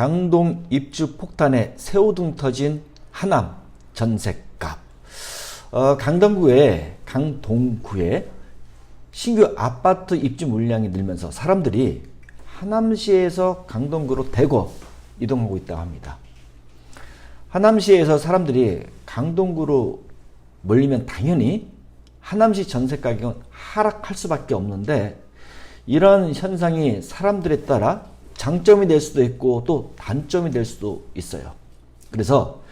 강동 입주 폭탄에 새우등 터진 하남 전셋값. 어, 강동구에 강동구에 신규 아파트 입주 물량이 늘면서 사람들이 하남시에서 강동구로 대거 이동하고 있다고 합니다. 하남시에서 사람들이 강동구로 몰리면 당연히 하남시 전세 가격은 하락할 수밖에 없는데 이런 현상이 사람들에 따라 장점이 될 수도 있고 또 단점이 될 수도 있어요. 그래서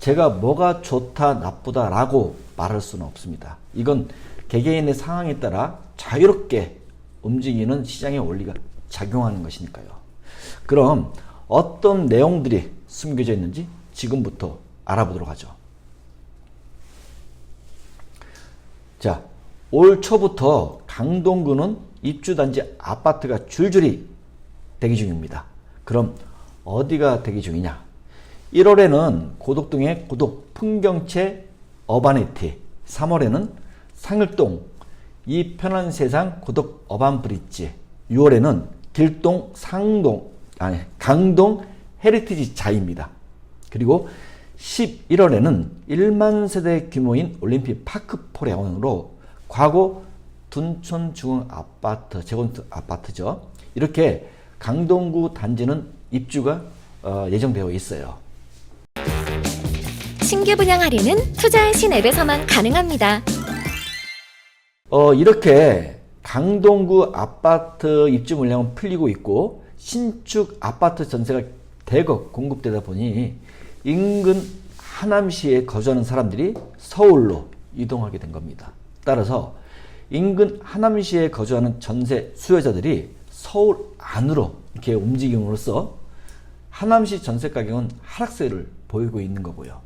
제가 뭐가 좋다 나쁘다 라고 말할 수는 없습니다. 이건 개개인의 상황에 따라 자유롭게 움직이는 시장의 원리가 작용하는 것이니까요. 그럼 어떤 내용들이 숨겨져 있는지 지금부터 알아보도록 하죠. 자, 올 초부터 강동구는 입주단지 아파트가 줄줄이 대기 중입니다. 그럼 어디가 대기 중이냐? 1월에는 고덕동의 고덕 풍경채 어바니티, 3월에는 상일동 이 편한 세상 고덕 어반 브릿지, 6월에는 길동 상동 아니 강동 헤리티지 자입니다. 그리고 11월에는 1만 세대 규모인 올림픽 파크 포레온으로 과거 둔촌 중흥 아파트 재건축 아파트죠. 이렇게 강동구 단지는 입주가 어, 예정되어 있어요. 신규 분양 할인은 투자의 신 앱에서만 가능합니다. 어, 이렇게 강동구 아파트 입주 물량은 풀리고 있고 신축 아파트 전세가 대거 공급되다 보니 인근 하남시에 거주하는 사람들이 서울로 이동하게 된 겁니다. 따라서 인근 하남시에 거주하는 전세 수요자들이 서울 안으로 이렇게 움직임으로써 하남시 전세 가격은 하락세를 보이고 있는 거고요.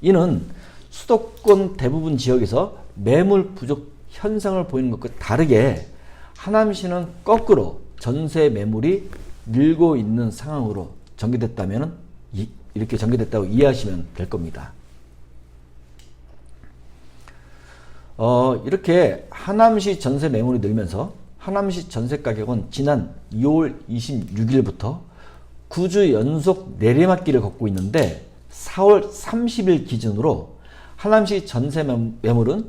이는 수도권 대부분 지역에서 매물 부족 현상을 보이는 것과 다르게 하남시는 거꾸로 전세 매물이 늘고 있는 상황으로 전개됐다면 이렇게 전개됐다고 이해하시면 될 겁니다. 어, 이렇게 하남시 전세 매물이 늘면서 하남시 전세 가격은 지난 2월 26일부터 9주 연속 내리막길을 걷고 있는데 4월 30일 기준으로 하남시 전세 매물은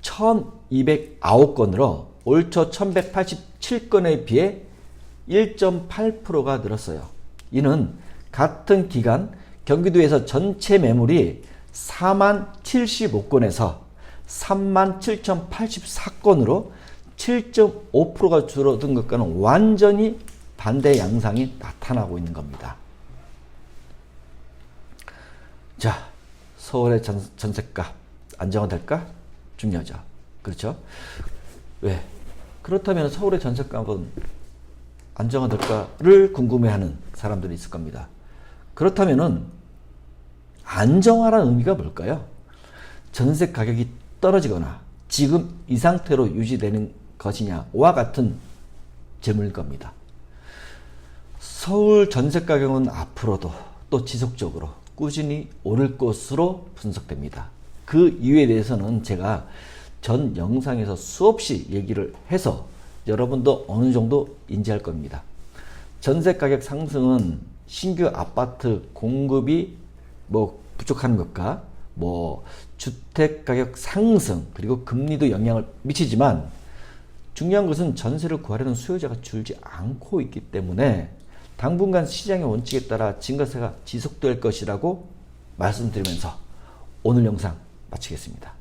1209건으로 올초 1187건에 비해 1.8%가 늘었어요. 이는 같은 기간 경기도에서 전체 매물이 4만 75건에서 3만 7,084건으로 7.5%가 줄어든 것과는 완전히 반대 양상이 나타나고 있는 겁니다. 자, 서울의 전, 전세가 안정화될까? 중요하죠. 그렇죠? 왜? 그렇다면 서울의 전세값은 안정화될까를 궁금해하는 사람들이 있을 겁니다. 그렇다면은 안정화라는 의미가 뭘까요? 전세 가격이 떨어지거나 지금 이 상태로 유지되는 것이냐와 같은 질문일 겁니다. 서울 전세 가격은 앞으로도 또 지속적으로 꾸준히 오를 것으로 분석됩니다. 그 이유에 대해서는 제가 전 영상에서 수없이 얘기를 해서 여러분도 어느 정도 인지할 겁니다. 전세 가격 상승은 신규 아파트 공급이 뭐 부족한 것과 뭐 주택 가격 상승 그리고 금리도 영향을 미치지만 중요한 것은 전세를 구하려는 수요자가 줄지 않고 있기 때문에 당분간 시장의 원칙에 따라 증가세가 지속될 것이라고 말씀드리면서 오늘 영상 마치겠습니다.